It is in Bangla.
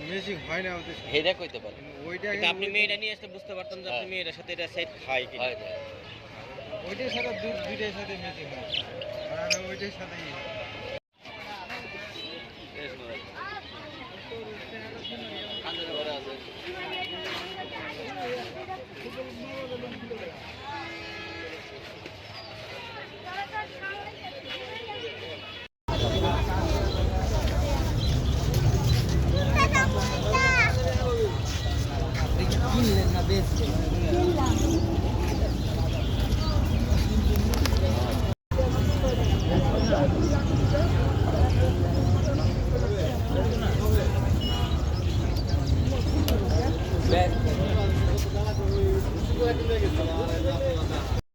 মিউজিক হয় না ওদের। হেডা কইতে পারে। ওইটা আপনি মেয়েটা নিয়ে আসলে বুঝতে পারতাম যে আপনি হ্যাঁ। মেয়েটার সাথে এটা সেট খায় কি হয় না ওইটার সাথে দুধ দুইটার সাথে মিউজিক হয়। আর ওইটার সাথে ব্যাগ